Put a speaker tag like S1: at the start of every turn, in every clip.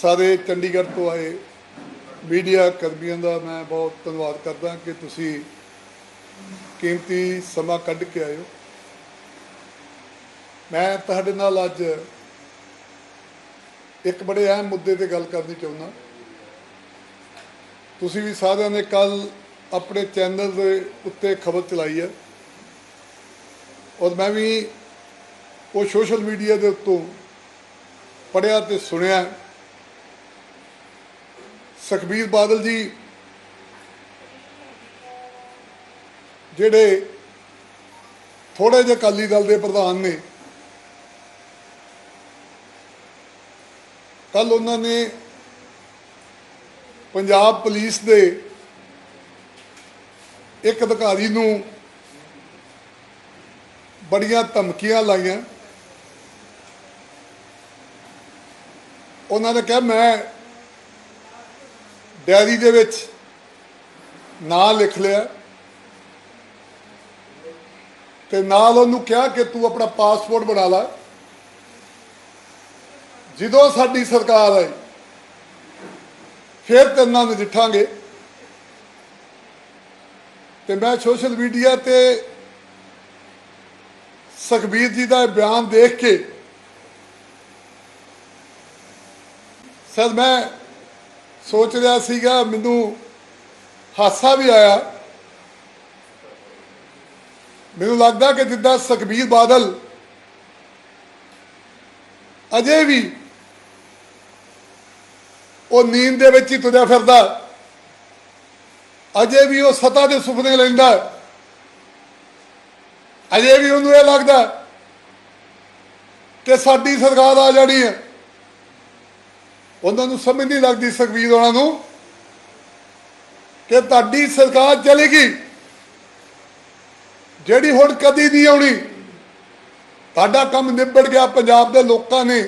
S1: ਸਾਰੇ ਚੰਡੀਗੜ੍ਹ ਤੋਂ ਆਏ ਮੀਡੀਆ ਕਰਮੀਆਂ ਦਾ ਮੈਂ ਬਹੁਤ ਧੰਨਵਾਦ ਕਰਦਾ ਕਿ ਤੁਸੀਂ ਕੀਮਤੀ ਸਮਾਂ ਕੱਢ ਕੇ ਆਏ ਹੋ। ਮੈਂ ਤੁਹਾਡੇ ਨਾਲ ਅੱਜ ਇੱਕ ਬੜੇ ਅਹਿਮ ਮੁੱਦੇ ਤੇ ਗੱਲ ਕਰਨੀ ਚਾਹੁੰਦਾ। ਤੁਸੀਂ ਵੀ ਸਾਰਿਆਂ ਨੇ ਕੱਲ ਆਪਣੇ ਚੈਨਲ ਦੇ ਉੱਤੇ ਖਬਰ ਚਲਾਈ ਹੈ। ਔਰ ਮੈਂ ਵੀ ਉਹ ਸੋਸ਼ਲ ਮੀਡੀਆ ਦੇ ਉੱਤੋਂ ਪੜਿਆ ਤੇ ਸੁਣਿਆ। ਸੁਖਬੀਰ ਬਾਦਲ ਜੀ ਜਿਹੜੇ ਥੋੜੇ ਜਿਹੇ ਅਕਾਲੀ ਦਲ ਦੇ ਪ੍ਰਧਾਨ ਨੇ ਕੱਲ ਉਹਨਾਂ ਨੇ ਪੰਜਾਬ ਪੁਲਿਸ ਦੇ ਇੱਕ ਅਧਿਕਾਰੀ ਨੂੰ ਬੜੀਆਂ ਧਮਕੀਆਂ ਲਾਈਆਂ। ਉਹਨਾਂ ਨੇ ਕਿਹਾ, ਮੈਂ ਡਾਇਰੀ ਦੇ ਵਿੱਚ ਨਾਂ ਲਿਖ ਲਿਆ ਤੇ ਨਾਲ ਉਹਨੂੰ ਕਿਹਾ ਕਿ ਤੂੰ ਆਪਣਾ ਪਾਸਪੋਰਟ ਬਣਾ ਲੈ। ਜਦੋਂ ਸਾਡੀ ਸਰਕਾਰ ਆਈ, ਫਿਰ ਤੇਰੇ ਨਜਿੱਠਾਂਗੇ ਤੇ ਮੈਂ ਸੋਸ਼ਲ ਮੀਡੀਆ ਤੇ ਸੁਖਬੀਰ ਜੀ ਦਾ ਇਹ ਬਿਆਨ ਦੇਖ ਕੇ, ਸਰ ਮੈਂ ਸੋਚ ਰਿਹਾ ਸੀਗਾ, ਮੈਨੂੰ ਹਾਸਾ ਵੀ ਆਇਆ। ਮੈਨੂੰ ਲੱਗਦਾ ਕਿ ਜਿੱਦਾਂ ਸੁਖਬੀਰ ਬਾਦਲ ਅਜੇ ਵੀ ਉਹ ਨੀਂਦ ਦੇ ਵਿੱਚ ਹੀ ਤੁਰਿਆ ਫਿਰਦਾ, ਅਜੇ ਵੀ ਉਹ ਸਤਾ ਦੇ ਸੁਪਨੇ ਲੈਂਦਾ, ਅਜੇ ਵੀ ਉਹਨੂੰ ਇਹ ਲੱਗਦਾ ਕਿ ਸਾਡੀ ਸਰਕਾਰ ਆ ਜਾਣੀ ਹੈ। ਉਹਨਾਂ ਨੂੰ ਸਮਝ ਨਹੀਂ ਲੱਗਦੀ ਸੁਖਬੀਰ ਉਹਨਾਂ ਨੂੰ ਕਿ ਤੁਹਾਡੀ ਸਰਕਾਰ ਚਲੇਗੀ। ਜਿਹੜੀ ਹੁਣ ਕਦੀ ਨਹੀਂ ਆਉਣੀ, ਤੁਹਾਡਾ ਕੰਮ ਨਿਬੜ ਗਿਆ ਪੰਜਾਬ ਦੇ ਲੋਕਾਂ ਨੇ।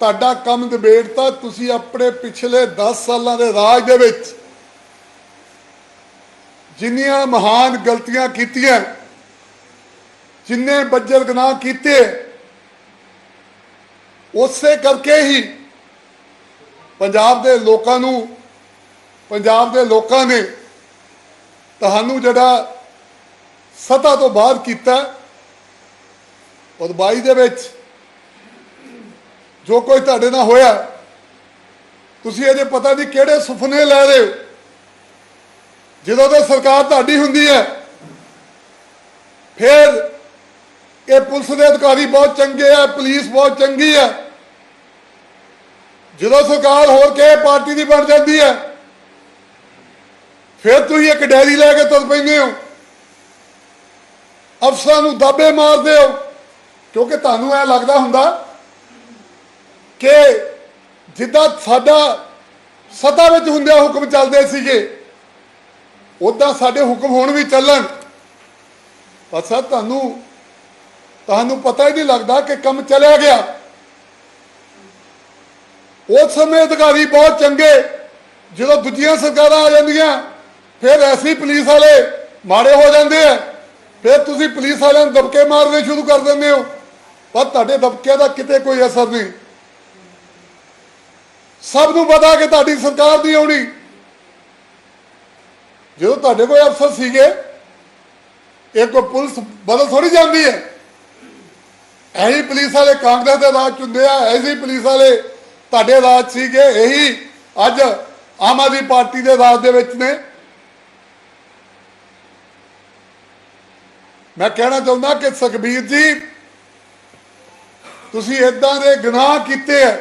S1: ਤੁਹਾਡਾ ਕੰਮ ਨਿਬੇੜਤਾ ਤੁਸੀਂ ਆਪਣੇ ਪਿਛਲੇ 10 ਸਾਲਾਂ ਦੇ ਰਾਜ ਦੇ ਵਿੱਚ। ਜਿੰਨੀਆਂ ਮਹਾਨ ਗਲਤੀਆਂ ਕੀਤੀਆਂ, ਜਿੰਨੇ ਬੱਜਰ ਗੁਨਾਹ ਕੀਤੇ, ਉਸੇ ਕਰਕੇ ਹੀ ਪੰਜਾਬ ਦੇ ਲੋਕਾਂ ਨੂੰ, ਪੰਜਾਬ ਦੇ ਲੋਕਾਂ ਨੇ ਤੁਹਾਨੂੰ ਜਿਹੜਾ ਸਤਾ ਤੋਂ ਬਾਹਰ ਕੀਤਾ ਔਰ 22 ਦੇ ਵਿੱਚ ਜੋ ਕੋਈ ਤੁਹਾਡੇ ਨਾਲ ਹੋਇਆ, ਤੁਸੀਂ ਅਜੇ ਪਤਾ ਨਹੀਂ ਕਿਹੜੇ ਸੁਪਨੇ ਲੈ ਰਹੇ ਹੋ। ਜਦੋਂ ਤੇ ਸਰਕਾਰ ਤੁਹਾਡੀ ਹੁੰਦੀ ਹੈ, ਫਿਰ ਇਹ ਪੁਲਿਸ ਦੇ ਅਧਿਕਾਰੀ ਬਹੁਤ ਚੰਗੇ ਆ, ਪੁਲਿਸ ਬਹੁਤ ਚੰਗੀ ਹੈ ਜਦੋਂ ਸਰਕਾਰ ਹੋਰ ਕਿਸੇ ਪਾਰਟੀ ਦੀ ਬਣ ਜਾਂਦੀ ਹੈ, ਫਿਰ ਤੁਸੀਂ ਇੱਕ ਡੈਰੀ ਲੈ ਕੇ ਤੁਰ ਪੈਂਦੇ ਹੋ। ਅਫਸਰਾਂ ਨੂੰ ਦਾਬੇ ਮਾਰਦੇ ਹੋ, ਕਿਉਂਕਿ ਤੁਹਾਨੂੰ ਇਹ ਲੱਗਦਾ ਹੁੰਦਾ ਕਿ ਜਿੱਦਾਂ ਸਾਡਾ ਸਤਾ ਵਿੱਚ ਹੁੰਦਿਆਂ ਹੁਕਮ ਚੱਲਦੇ ਸੀਗੇ ਉਦਾਂ ਸਾਡੇ ਹੁਕਮ ਹੁਣ ਵੀ ਚੱਲਣ। ਪਰ ਸਰ, ਤੁਹਾਨੂੰ ਤੁਹਾਨੂੰ ਪਤਾ ਹੀ ਨਹੀਂ ਲੱਗਦਾ ਕਿ ਕੰਮ ਚੱਲਿਆ ਗਿਆ। ਉਸ ਸਮੇਂ ਅਧਿਕਾਰੀ ਬਹੁਤ ਚੰਗੇ। ਜਦੋਂ ਦੂਜੀਆਂ ਸਰਕਾਰਾਂ ਆ ਜਾਂਦੀਆਂ, ਫਿਰ ਐਸੀ ਪੁਲਿਸ ਵਾਲੇ ਮਾੜੇ ਹੋ ਜਾਂਦੇ ਆ। ਫਿਰ ਤੁਸੀਂ ਪੁਲਿਸ ਵਾਲਿਆਂ ਨੂੰ ਦਬਕੇ ਮਾਰਨੇ ਸ਼ੁਰੂ ਕਰ ਦਿੰਦੇ ਹੋ। ਪਰ ਤੁਹਾਡੇ ਦਬਕਿਆਂ ਦਾ ਕਿਤੇ ਕੋਈ ਅਸਰ ਨਹੀਂ। ਸਭ ਨੂੰ ਪਤਾ ਕਿ ਤੁਹਾਡੀ ਸਰਕਾਰ ਨਹੀਂ ਆਉਣੀ। ਜਦੋਂ ਤੁਹਾਡੇ ਕੋਲ ਅਫਸਰ ਸੀਗੇ, ਇਹ ਕੋਈ ਪੁਲਿਸ ਬਦਲ ਥੋੜੀ ਜਾਂਦੀ ਹੈ। ਐਹੀ ਪੁਲਿਸ ਵਾਲੇ ਕਾਂਗਰਸ ਦੇ ਰਾਜ ਚ ਹੁੰਦੇ ਆ ਐਸੀ ਪੁਲਿਸ ਵਾਲੇ ਤੁਹਾਡੇ ਰਾਜ ਸੀਗੇ, ਇਹੀ ਅੱਜ ਆਮ ਆਦਮੀ ਪਾਰਟੀ ਦੇ ਰਾਜ ਦੇ ਵਿੱਚ ਨੇ। ਮੈਂ ਕਹਿਣਾ ਚਾਹੁੰਦਾ ਕਿ ਸੁਖਬੀਰ ਜੀ, ਤੁਸੀਂ ਇਦਾਂ ਦੇ ਗੁਨਾਹ ਕੀਤੇ ਆ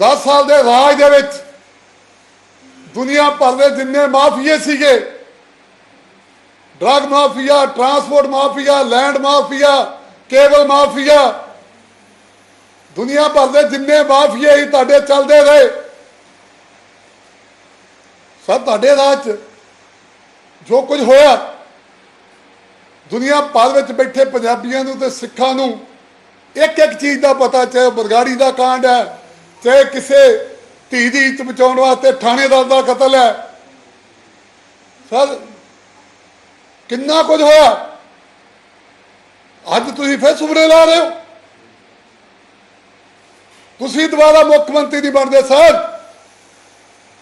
S1: 10 ਸਾਲ ਦੇ ਰਾਜ ਦੇ ਵਿੱਚ, ਦੁਨੀਆ ਭਰ ਦੇ ਜਿੰਨੇ ਮਾਫੀਏ ਸੀਗੇ, drug mafia, transport mafia, land mafia, cable mafia ਦੁਨੀਆ ਭਰ ਦੇ ਜਿੰਨੇ ਮਾਫੀਏ ਹੀ ਤੁਹਾਡੇ ਚੱਲਦੇ ਰਹੇ। ਸਭ ਤੁਹਾਡੇ ਰਾਜ ਜੋ ਕੁਝ ਹੋਇਆ, ਦੁਨੀਆ ਭਰ ਵਿੱਚ ਬੈਠੇ ਪੰਜਾਬੀਆਂ ਨੂੰ ਤੇ ਸਿੱਖਾਂ ਨੂੰ ਇੱਕ ਇੱਕ ਚੀਜ਼ ਦਾ ਪਤਾ, ਚਾਹੇ ਬਰਗਾੜੀ ਦਾ ਕਾਂਡ ਹੈ, ਚਾਹੇ ਕਿਸੇ ਧੀ ਦੀ ਇੱਜ਼ਤ ਬਚਾਉਣ ਵਾਸਤੇ ਥਾਣੇਦਾਰ ਦਾ ਕਤਲ ਹੈ। ਸਰ, ਕਿੰਨਾ ਕੁਝ ਹੋਇਆ? ਅੱਜ ਤੁਸੀਂ ਫਿਰ ਸੁਪਨੇ ਲਾ ਰਹੇ ਹੋ? ਤੁਸੀਂ ਦੁਬਾਰਾ ਮੁੱਖ ਮੰਤਰੀ ਨਹੀਂ ਬਣਦੇ, ਸਰ।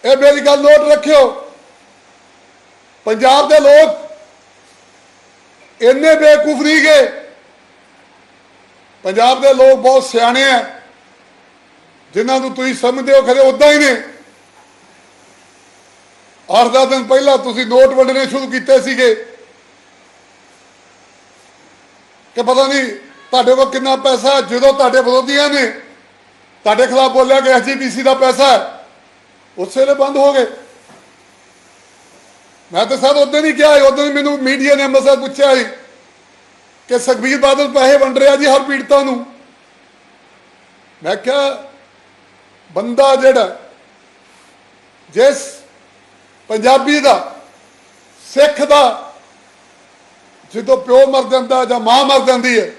S1: ਇਹ ਮੇਰੀ ਗੱਲ ਨੋਟ ਰੱਖਿਓ। ਪੰਜਾਬ ਦੇ ਲੋਕ ਇੰਨੇ ਬੇਵਕੂਫ ਨਹੀਂ ਗਏ। ਪੰਜਾਬ ਦੇ ਲੋਕ ਬਹੁਤ ਸਿਆਣੇ ਆ। ਜਿਨ੍ਹਾਂ ਨੂੰ ਤੁਸੀਂ ਸਮਝਦੇ ਹੋ, ਖਰੇ ਉਦਾਂ ਹੀ ਨੇ। ਅੱਠ ਦਸ ਦਿਨ ਪਹਿਲਾਂ ਤੁਸੀਂ ਨੋਟ ਵੰਡਣੇ ਸ਼ੁਰੂ ਕੀਤੇ ਸੀਗੇ। ਕਿ ਪਤਾ ਨਹੀਂ ਤੁਹਾਡੇ ਕੋਲ ਕਿੰਨਾ ਪੈਸਾ, ਜਦੋਂ ਤੁਹਾਡੇ ਵਿਰੋਧੀਆਂ ਨੇ ਤੁਹਾਡੇ ਖਿਲਾਫ ਬੋਲਿਆ ਕਿ ਐਸਜੀਪੀਸੀ ਦਾ ਪੈਸਾ ਹੈ, ਉਸੇ ਵੇਲੇ ਬੰਦ ਹੋ ਗਏ। ਮੈਂ ਤਾਂ ਸਰ ਉਦੋਂ ਨਹੀਂ ਕਿਹਾ ਉਦੋਂ ਹੀ ਮੈਨੂੰ ਮੀਡੀਆ ਨੇ ਅੰਮ੍ਰਿਤਸਰ ਪੁੱਛਿਆ ਸੀ ਕਿ ਸੁਖਬੀਰ ਬਾਦਲ ਪੈਸੇ ਵੰਡ ਰਿਹਾ ਜੀ ਹਰ ਪੀੜਤਾਂ ਨੂੰ। ਮੈਂ ਕਿਹਾ ਬੰਦਾ ਜਿਹੜਾ ਜਿਸ ਪੰਜਾਬੀ ਦਾ ਸਿੱਖ ਦਾ ਜਦੋਂ ਪਿਓ ਮਰ ਜਾਂਦਾ ਜਾਂ ਮਾਂ ਮਰ ਜਾਂਦੀ ਹੈ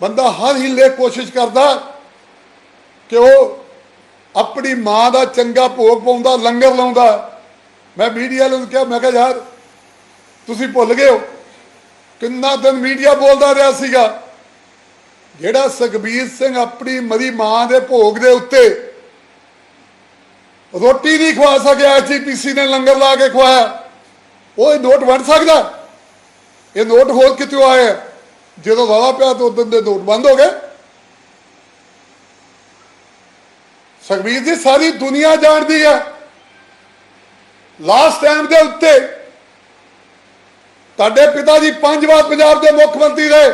S1: ਬੰਦਾ ਹਰ ਹੀਲੇ ਕੋਸ਼ਿਸ਼ ਕਰਦਾ ਕਿ ਉਹ ਆਪਣੀ ਮਾਂ ਦਾ ਚੰਗਾ ਭੋਗ ਪਾਉਂਦਾ, ਲੰਗਰ ਲਾਉਂਦਾ। ਮੈਂ ਮੀਡੀਆ ਨੂੰ ਕਿਹਾ, ਮੈਂ ਕਿਹਾ, ਯਾਰ, ਤੁਸੀਂ ਭੁੱਲ ਗਏ ਹੋ। ਕਿੰਨਾ ਦਿਨ ਮੀਡੀਆ ਬੋਲਦਾ ਰਿਹਾ ਸੀਗਾ। ਜਿਹੜਾ ਸੁਖਬੀਰ ਸਿੰਘ ਆਪਣੀ ਮਰੀ ਮਾਂ ਦੇ ਭੋਗ ਦੇ ਉੱਤੇ ਰੋਟੀ ਨਹੀਂ ਖਵਾ ਸਕਿਆ, ਐਚਪੀਸੀ ਨੇ ਲੰਗਰ ਲਾ ਕੇ ਖਵਾਇਆ। ਉਹ ਇਹ ਨੋਟ ਵੰਡ ਸਕਦਾ? ਇਹ ਨੋਟ ਹੋਰ ਕਿੱਥੋਂ ਆਇਆ? ਜਦੋਂ ਰੌਲਾ ਪਿਆ ਤਾਂ ਉਦੋਂ ਦੇ ਨੋਟ ਬੰਦ ਹੋ ਗਏ। ਸੁਖਬੀਰ ਜੀ, ਸਾਰੀ ਦੁਨੀਆ ਜਾਣਦੀ ਹੈ। ਲਾਸਟ ਟਾਈਮ ਦੇ ਉੱਤੇ ਤੁਹਾਡੇ ਪਿਤਾ ਜੀ ਪੰਜ ਵਾਰ ਪੰਜਾਬ ਦੇ ਮੁੱਖ ਮੰਤਰੀ ਰਹੇ।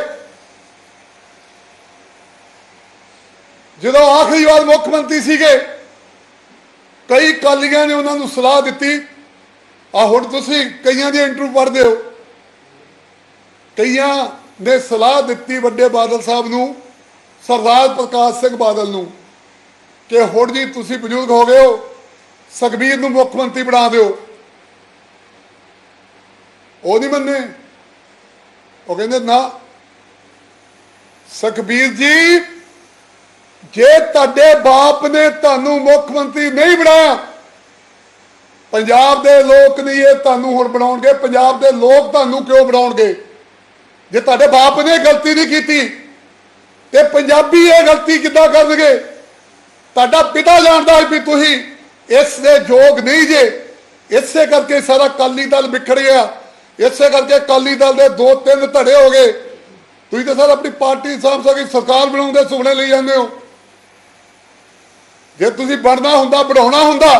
S1: ਜਦੋਂ ਆਖਰੀ ਵਾਰ ਮੁੱਖ ਮੰਤਰੀ ਸੀਗੇ, ਕਈ ਕਾਲੀਆਂ ਨੇ ਉਹਨਾਂ ਨੂੰ ਸਲਾਹ ਦਿੱਤੀ ਆ ਹੁਣ ਤੁਸੀਂ ਕਈਆਂ ਦੇ ਇੰਟਰਵਿਊ ਪੜ੍ਹਦੇ ਹੋ। ਕਈਆਂ ਨੇ ਸਲਾਹ ਦਿੱਤੀ ਵੱਡੇ ਬਾਦਲ ਸਾਹਿਬ ਨੂੰ, ਸਰਦਾਰ ਪ੍ਰਕਾਸ਼ ਸਿੰਘ ਬਾਦਲ ਨੂੰ। ਕਿ ਹੁਣ ਜੀ ਤੁਸੀਂ ਬਜ਼ੁਰਗ ਹੋ ਗਏ ਹੋ, ਸੁਖਬੀਰ ਨੂੰ ਮੁੱਖ ਮੰਤਰੀ ਬਣਾ ਦਿਓ। ਉਹ ਨਹੀਂ ਮੰਨੇ। ਉਹ ਕਹਿੰਦੇ, ਨਾ, ਸੁਖਬੀਰ ਜੀ, ਜੇ ਤੁਹਾਡੇ ਬਾਪ ਨੇ ਤੁਹਾਨੂੰ ਮੁੱਖ ਮੰਤਰੀ ਨਹੀਂ ਬਣਾਇਆ, ਪੰਜਾਬ ਦੇ ਲੋਕ ਨਹੀਂ ਇਹ ਤੁਹਾਨੂੰ ਹੁਣ ਬਣਾਉਣਗੇ, ਪੰਜਾਬ ਦੇ ਲੋਕ ਤੁਹਾਨੂੰ ਕਿਉਂ ਬਣਾਉਣਗੇ? ਜੇ ਤੁਹਾਡੇ ਬਾਪ ਨੇ ਗਲਤੀ ਨਹੀਂ ਕੀਤੀ, ਤੇ ਪੰਜਾਬੀ ਇਹ ਗਲਤੀ ਕਿੱਦਾਂ ਕਰਨਗੇ? ਤੁਹਾਡਾ ਪਿਤਾ ਜਾਣਦਾ ਹੈ ਵੀ ਤੁਸੀਂ ਇਸ ਦੇ ਯੋਗ ਨਹੀਂ ਜੇ। ਇਸੇ ਕਰਕੇ ਸਾਰਾ ਕਾਲੀ ਦਲ ਵਿਖੜ ਗਿਆ। ਇਸੇ ਕਰਕੇ ਅਕਾਲੀ ਦਲ ਦੇ ਦੋ ਤਿੰਨ ਧੜੇ ਹੋ ਗਏ। ਤੁਸੀਂ ਤਾਂ ਸਰ ਆਪਣੀ ਪਾਰਟੀ ਸਾਂਭ ਸਕੇ ਸਰਕਾਰ ਬਣਾਉਣ ਦੇ ਸੁਪਨੇ ਲਈ ਜਾਂਦੇ ਹੋ। ਜੇ ਤੁਸੀਂ ਬਣਨਾ ਹੁੰਦਾ, ਬਣਾਉਣਾ ਹੁੰਦਾ,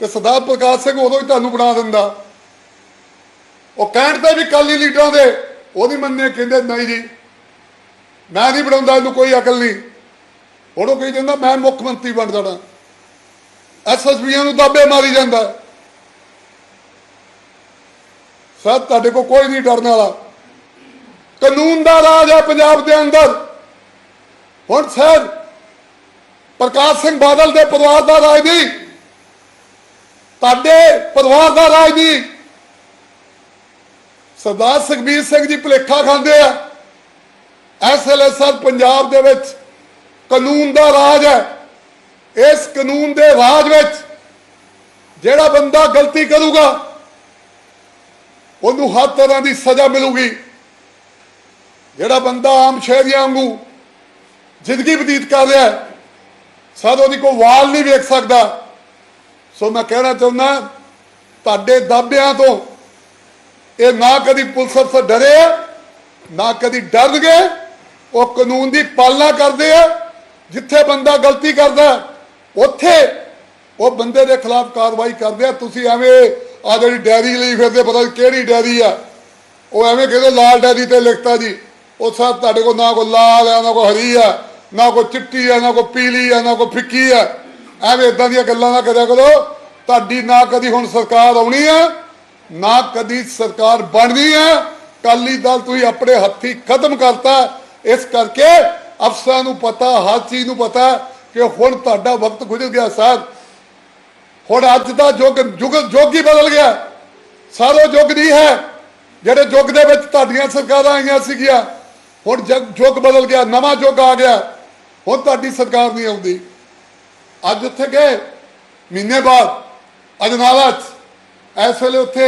S1: ਤੇ ਸਰਦਾਰ ਪ੍ਰਕਾਸ਼ ਸਿੰਘ ਉਦੋਂ ਹੀ ਤੁਹਾਨੂੰ ਬਣਾ ਦਿੰਦਾ। ਉਹ ਕਹਿਣ ਤੇ ਵੀ ਕਾਲੀ ਲੀਡਰਾਂ ਦੇ ਉਹਦੀ ਮੰਨੇ ਕਹਿੰਦੇ ਨਹੀਂ ਜੀ, ਮੈਂ ਨਹੀਂ ਬਣਾਉਂਦਾ, ਇਹਨੂੰ ਕੋਈ ਅਕਲ ਨਹੀਂ। ਹੁਣ ਉਹ ਕਹੀ ਜਾਂਦਾ, ਮੈਂ ਮੁੱਖ ਮੰਤਰੀ ਬਣ ਜਾਣਾ। ਐਸਐਸਪੀਆਂ ਨੂੰ ਦਾਬੇ ਮਾਰੀ ਜਾਂਦਾ। ਸਰ, ਤੁਹਾਡੇ ਕੋਲ ਕੋਈ ਨਹੀਂ ਡਰਨ ਵਾਲਾ। ਕਾਨੂੰਨ ਦਾ ਰਾਜ ਹੈ ਪੰਜਾਬ ਦੇ ਅੰਦਰ। ਹੁਣ ਸਰ, ਪ੍ਰਕਾਸ਼ ਸਿੰਘ ਬਾਦਲ ਦੇ ਪਰਿਵਾਰ ਦਾ ਰਾਜ ਨਹੀਂ। ਤੁਹਾਡੇ ਪਰਿਵਾਰ ਦਾ ਰਾਜ ਨਹੀਂ। ਸਰਦਾਰ ਸੁਖਬੀਰ ਸਿੰਘ ਜੀ ਭੁਲੇਖਾ ਖਾਂਦੇ ਆ। ਇਸ ਵੇਲੇ ਸਰ, ਪੰਜਾਬ ਦੇ ਵਿੱਚ ਕਾਨੂੰਨ ਦਾ ਰਾਜ ਹੈ। ਇਸ ਕਾਨੂੰਨ ਦੇ ਰਾਜ ਵਿੱਚ ਜਿਹੜਾ ਬੰਦਾ ਗਲਤੀ ਕਰੂਗਾ ਉਹਨੂੰ ਹਰ ਤਰ੍ਹਾਂ ਦੀ ਸਜ਼ਾ ਮਿਲੂਗੀ। ਜਿਹੜਾ ਬੰਦਾ ਆਮ ਸ਼ਹਿਰੀਆਂ ਵਾਂਗੂ ਜ਼ਿੰਦਗੀ ਬਤੀਤ ਕਰ ਰਿਹਾ ਹੈ ਸਦ ਉਹਦੀ ਕੋਈ ਵਾਲ ਨਹੀਂ ਵੇਖ ਸਕਦਾ। ਸੋ ਮੈਂ ਕਹਿਣਾ ਚਾਹੁੰਦਾ ਤੁਹਾਡੇ ਦਾਅਵਿਆਂ ਤੋਂ ਇਹ ਨਾ ਕਦੀ ਪੁਲਿਸ ਅਫਸਰ ਡਰੇ ਆ, ਨਾ ਕਦੀ ਡਰ ਗਏ ਉਹ ਕਾਨੂੰਨ ਦੀ ਪਾਲਣਾ ਕਰਦੇ ਆ। ਜਿੱਥੇ ਬੰਦਾ ਗਲਤੀ ਕਰਦਾ ਹੈ, ਉੱਥੇ ਉਹ ਬੰਦੇ ਦੇ ਖਿਲਾਫ ਕਾਰਵਾਈ ਕਰਦੇ ਆ। ਤੁਸੀਂ ਐਵੇਂ ਆ ਜਿਹੜੀ ਡੈਰੀ ਲਈ ਫਿਰਦੇ ਪਤਾ ਕਿਹੜੀ ਡੈਰੀ ਆ। ਉਹ ਐਵੇਂ ਕਹਿੰਦੇ ਲਾਲ ਡੈਰੀ ਤੇ ਲਿਖਤਾ ਜੀ। ਉਹ ਸਭ ਤੁਹਾਡੇ ਕੋਲ ਨਾ ਕੋਈ ਲਾਲ ਆ ਨਾ ਕੋਈ ਹਰੀ ਆ ਨਾ ਕੋਈ ਚਿੱਟੀ ਆ ਨਾ ਕੋਈ ਪੀਲੀ ਆ ਨਾ ਕੋਈ ਫਿੱਕੀ ਆ। ਐਵੇਂ ਇਦਾਂ ਦੀਆਂ ਗੱਲਾਂ ਨਾ ਕਰਿਆ ਕਰੋ। ਤੁਹਾਡੀ ਨਾ ਕਦੀ ਹੁਣ ਸਰਕਾਰ ਆਉਣੀ ਆ ਨਾ ਕਦੀ ਸਰਕਾਰ ਬਣਨੀ ਆ। ਕਾਲੀ ਦਲ ਤੁਸੀਂ ਆਪਣੇ ਹੱਥੀ ਖਤਮ ਕਰਤਾ। ਇਸ ਕਰਕੇ ਅਫਸਰਾਂ ਨੂੰ ਪਤਾ, ਹਰ ਚੀਜ਼ ਨੂੰ ਪਤਾ ਕਿ ਹੁਣ ਤੁਹਾਡਾ ਵਕਤ ਗੁਜ਼ਰ ਗਿਆ ਸਾਹਿਬ ਹੁਣ ਅੱਜ ਦਾ ਯੁੱਗ ਯੁੱਗ ਯੁੱਗ ਹੀ ਬਦਲ ਗਿਆ। ਸਾਰੋ ਯੁੱਗ ਨਹੀਂ ਹੈ। ਜਿਹੜੇ ਯੁੱਗ ਦੇ ਵਿੱਚ ਤੁਹਾਡੀਆਂ ਸਰਕਾਰਾਂ ਆਈਆਂ ਸੀਗੀਆਂ, ਹੁਣ ਜਗ ਯੁੱਗ ਬਦਲ ਗਿਆ, ਨਵਾਂ ਯੁੱਗ ਆ ਗਿਆ। ਹੁਣ ਤੁਹਾਡੀ ਸਰਕਾਰ ਨਹੀਂ ਆਉਂਦੀ। ਅੱਜ ਉੱਥੇ ਗਏ, ਮਹੀਨੇ ਬਾਅਦ, ਅਜਨਾਲਾ 'ਚ। ਇਸ ਵੇਲੇ ਉੱਥੇ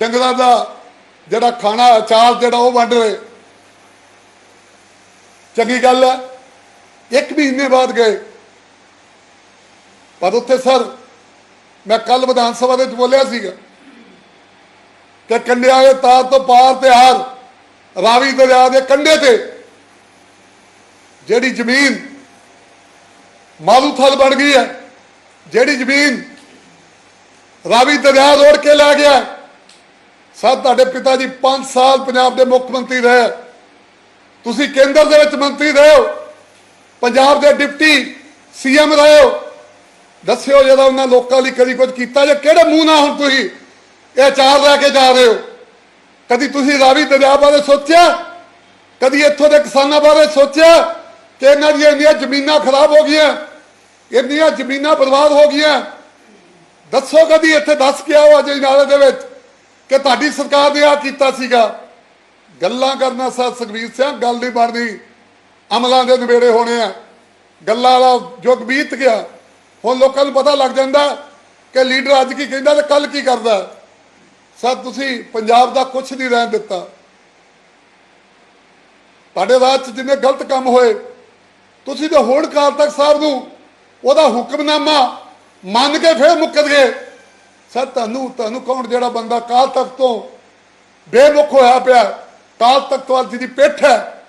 S1: ਡੰਗਰਾਂ ਦਾ ਜਿਹੜਾ ਖਾਣਾ, ਅਚਾਰ ਜਿਹੜਾ ਉਹ ਵੰਡ ਰਹੇ। ਚੰਗੀ ਗੱਲ ਹੈ। ਇੱਕ ਮਹੀਨੇ ਬਾਅਦ ਗਏ। ਪਰ ਉੱਥੇ ਸਰ, ਮੈਂ ਕੱਲ ਵਿਧਾਨ ਸਭਾ ਦੇ ਵਿੱਚ ਬੋਲਿਆ ਸੀਗਾ ਕਿ ਕੰਡਿਆਂ ਦੇ ਤਾਰ ਤੋਂ ਪਾਰ ਤੇ ਹਾਰ, ਰਾਵੀ ਦਰਿਆ ਦੇ ਕੰਢੇ ਤੇ, ਜਿਹੜੀ ਜ਼ਮੀਨ ਮਾਲੂਥਲ ਬਣ ਗਈ ਹੈ, ਜਿਹੜੀ ਜ਼ਮੀਨ ਰਾਵੀ ਦਰਿਆ ਰੋੜ ਕੇ ਲੈ ਗਿਆ ਸਰ, ਤੁਹਾਡੇ ਪਿਤਾ ਜੀ 5 ਸਾਲ ਪੰਜਾਬ ਦੇ ਮੁੱਖ ਮੰਤਰੀ ਰਹੇ। ਤੁਸੀਂ ਕੇਂਦਰ ਦੇ ਵਿੱਚ ਮੰਤਰੀ ਰਹੇ ਹੋ, ਪੰਜਾਬ ਦੇ ਡਿਪਟੀ ਸੀਐਮ ਰਹੇ ਹੋ, ਦੱਸਿਓ ਜਦੋਂ ਉਹਨਾਂ ਲੋਕਾਂ ਲਈ ਕਦੀ ਕੁਝ ਕੀਤਾ ਜਾਂ ਕਿਹੜੇ ਮੂੰਹ ਨਾਲ ਹੁਣ ਤੁਸੀਂ ਇਹ ਚਾਰ ਲੈ ਕੇ ਜਾ ਰਹੇ ਹੋ? ਕਦੀ ਤੁਸੀਂ ਰਾਵੀ ਦਰਿਆ ਬਾਰੇ ਸੋਚਿਆ? ਕਦੀ ਇੱਥੋਂ ਦੇ ਕਿਸਾਨਾਂ ਬਾਰੇ ਸੋਚਿਆ ਕਿ ਇਹਨਾਂ ਦੀਆਂ ਇੰਨੀਆਂ ਜ਼ਮੀਨਾਂ ਖਰਾਬ ਹੋ ਗਈਆਂ, ਇੰਨੀਆਂ ਜ਼ਮੀਨਾਂ ਬਰਬਾਦ ਹੋ ਗਈਆਂ? ਦੱਸੋ ਕਦੀ ਇੱਥੇ ਦੱਸ ਕੇ ਆਓ ਅਜੇ ਨਾਲੇ ਦੇ ਵਿੱਚ ਕਿ ਤੁਹਾਡੀ ਸਰਕਾਰ ਨੇ ਆ ਕੀਤਾ ਸੀਗਾ। ਗੱਲਾਂ ਕਰਨਾ ਸਾ ਸੁਖਬੀਰ ਸਿੰਘ, ਗੱਲ ਨਹੀਂ ਬਣਦੀ। ਅਮਲਾਂ ਦੇ ਨਵੇੜੇ ਹੋਣੇ ਆ। ਗੱਲਾਂ ਦਾ ਯੁੱਗ ਬੀਤ ਗਿਆ। ਹੁਣ ਲੋਕਾਂ ਨੂੰ ਪਤਾ ਲੱਗ ਜਾਂਦਾ ਕਿ ਲੀਡਰ ਅੱਜ ਕੀ ਕਹਿੰਦਾ ਤੇ ਕੱਲ ਕੀ ਕਰਦਾ। ਸਰ, ਤੁਸੀਂ ਪੰਜਾਬ ਦਾ ਕੁਝ ਨਹੀਂ ਰਹਿਣ ਦਿੱਤਾ। ਤੁਹਾਡੇ ਰਾਜ 'ਚ ਜਿੰਨੇ ਗਲਤ ਕੰਮ ਹੋਏ, ਤੁਸੀਂ ਤੇ ਹੁਣ ਕਾਲ ਤੱਕ ਸਾਹਿਬ ਨੂੰ ਉਹਦਾ ਹੁਕਮਨਾਮਾ ਮੰਨ ਕੇ ਫੇਰ ਮੁੱਕਰ ਗਏ। ਸਰ, ਤੁਹਾਨੂੰ ਤੁਹਾਨੂੰ ਕੌਣ ਜਿਹੜਾ ਬੰਦਾ ਕਾਲ ਤੱਕ ਤੋਂ ਬੇਮੁਖ ਹੋਇਆ ਪਿਆ? ਕਾਲ ਤੱਕ ਦੀ ਪਿੱਠ ਹੈ।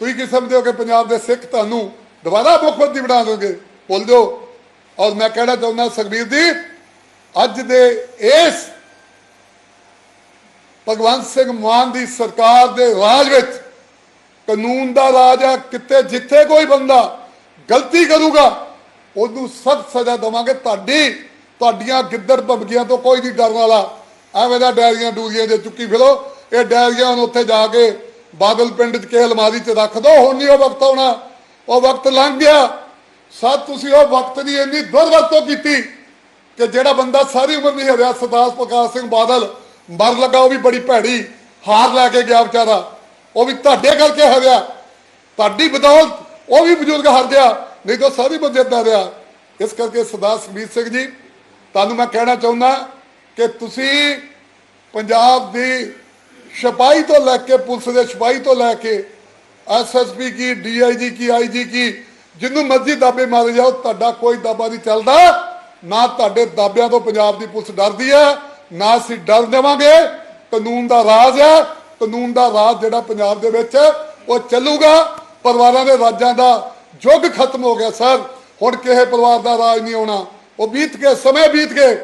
S1: ਤੁਸੀਂ ਕੀ ਸਮਝਦੇ ਹੋ ਕਿ ਪੰਜਾਬ ਦੇ ਸਿੱਖ ਤੁਹਾਨੂੰ ਦੁਬਾਰਾ ਮੁੱਖ ਮੰਤਰੀ ਬਣਾ ਦੋਗੇ? ਭੁੱਲ ਦਿਓ ਔਰ ਮੈਂ ਕਹਿਣਾ ਚਾਹੁੰਦਾ ਸੁਖਬੀਰ ਜੀ, ਅੱਜ ਦੇ ਇਸ ਭਗਵੰਤ ਸਿੰਘ ਮਾਨ ਦੀ ਸਰਕਾਰ ਦੇ ਰਾਜ ਵਿੱਚ ਕਾਨੂੰਨ ਦਾ ਰਾਜ ਹੈ। ਕਿਤੇ ਜਿੱਥੇ ਕੋਈ ਬੰਦਾ ਗਲਤੀ ਕਰੂਗਾ, ਉਹਨੂੰ ਸਖਤ ਸਜ਼ਾ ਦੇਵਾਂਗੇ। ਤੁਹਾਡੀ, ਤੁਹਾਡੀਆਂ ਗਿੱਦੜ ਭਮਕੀਆਂ ਤੋਂ ਕੋਈ ਨਹੀਂ ਡਰਨ ਵਾਲਾ। ਐਵੇਂ ਦਾ ਡੈਰੀਆਂ ਡੂਰੀਆਂ ਜੇ ਚੁੱਕੀ ਫਿਰੋ। ਇਹ ਡੈਰੀਆਂ ਨੂੰ ਉੱਥੇ ਜਾ ਕੇ ਬਾਦਲ ਪਿੰਡ 'ਚ ਕੇ ਅਲਮਾਰੀ 'ਚ ਰੱਖ ਦੋ, ਹੁਣ ਨਹੀਂ ਉਹ ਵਕਤ ਆਉਣਾ। ਉਹ ਵਕਤ ਲੰਘ ਗਿਆ। ਸਤ ਤੁਸੀਂ ਉਹ ਵਕਤ ਦੀ ਇੰਨੀ ਦੁਰਵਰਤੋਂ ਕੀਤੀ ਕਿ ਜਿਹੜਾ ਬੰਦਾ ਸਾਰੀ ਉਮਰ ਨਹੀਂ ਹਰਿਆ, ਸਰਦਾਰ ਪ੍ਰਕਾਸ਼ ਸਿੰਘ ਬਾਦਲ, ਮਰ ਲੱਗਾ, ਉਹ ਵੀ ਬੜੀ ਭੈੜੀ ਹਾਰ ਲੈ ਕੇ ਗਿਆ ਵਿਚਾਰਾ। ਉਹ ਵੀ ਤੁਹਾਡੇ ਕਰਕੇ ਹਰਿਆ। ਤੁਹਾਡੀ ਬਦੌਲਤ ਉਹ ਵੀ ਬਜ਼ੁਰਗ ਹਾਰ ਗਿਆ, ਨਹੀਂ ਤਾਂ ਸਾਰੀ ਬੰਦੇਦਾ ਰਿਹਾ। ਇਸ ਕਰਕੇ ਸਰਦਾਰ ਸੁਖਬੀਰ ਸਿੰਘ ਜੀ, ਤੁਹਾਨੂੰ ਮੈਂ ਕਹਿਣਾ ਚਾਹੁੰਦਾ ਕਿ ਤੁਸੀਂ ਪੰਜਾਬ ਦੀ ਸਿਪਾਹੀ ਤੋਂ ਲੈ ਕੇ ਪੁਲਿਸ ਦੇ ਸਿਪਾਹੀ ਤੋਂ ਲੈ ਕੇ ਐਸਐਸਪੀ ਕੀ ਡੀਆਈਜੀ ਕੀ ਆਈਜੀ ਕੀ, ਜਿੰਨੂੰ ਮਰਜ਼ੀ ਦਾਬੇ ਮਾਰੇ ਜਾਓ, ਤੁਹਾਡਾ ਕੋਈ ਦਾਬਾ ਨਹੀਂ ਚੱਲਦਾ। ਨਾ ਤੁਹਾਡੇ ਦਾਬਿਆਂ ਤੋਂ ਪੰਜਾਬ ਦੀ ਪੁਲਿਸ ਡਰਦੀ ਹੈ, ਨਾ ਅਸੀਂ ਡਰ ਦੇਵਾਂਗੇ। ਕਾਨੂੰਨ ਦਾ ਰਾਜ ਹੈ, ਕਾਨੂੰਨ ਦਾ ਰਾਜ ਜਿਹੜਾ ਪੰਜਾਬ ਦੇ ਵਿੱਚ ਉਹ ਚੱਲੂਗਾ। ਪਰਿਵਾਰਾਂ ਦੇ ਰਾਜਾਂ ਦਾ ਯੁੱਗ ਖਤਮ ਹੋ ਗਿਆ, ਸਰ। ਹੁਣ ਕਿਸੇ ਪਰਿਵਾਰ ਦਾ ਰਾਜ ਨਹੀਂ ਆਉਣਾ ਉਹ ਬੀਤ ਕੇ, ਸਮੇਂ ਬੀਤ ਗਏ।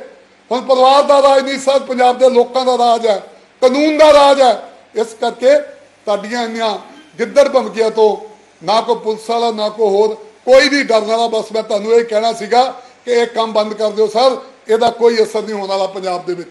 S1: ਹੁਣ ਪਰਿਵਾਰ ਦਾ ਰਾਜ ਨਹੀਂ, ਸਰ। ਪੰਜਾਬ ਦੇ ਲੋਕਾਂ ਦਾ ਰਾਜ ਹੈ। ਕਾਨੂੰਨ ਦਾ ਰਾਜ ਹੈ। ਇਸ ਕਰਕੇ ਤੁਹਾਡੀਆਂ ਇੰਨੀਆਂ ਗਿੱਦੜ ਭਮਕੀਆਂ ਤੋਂ ਨਾ ਕੋਈ ਪੁਲਿਸ ਵਾਲਾ, ਨਾ ਕੋਈ ਹੋਰ, ਕੋਈ ਵੀ ਡਰਨ ਵਾਲਾ। ਬਸ ਮੈਂ ਤੁਹਾਨੂੰ ਇਹ ਕਹਿਣਾ ਸੀਗਾ ਕਿ ਇਹ ਕੰਮ ਬੰਦ ਕਰ ਦਿਓ ਸਰ। ਇਹਦਾ ਕੋਈ ਅਸਰ ਨਹੀਂ ਹੋਣ ਵਾਲਾ ਪੰਜਾਬ ਦੇ ਵਿੱਚ।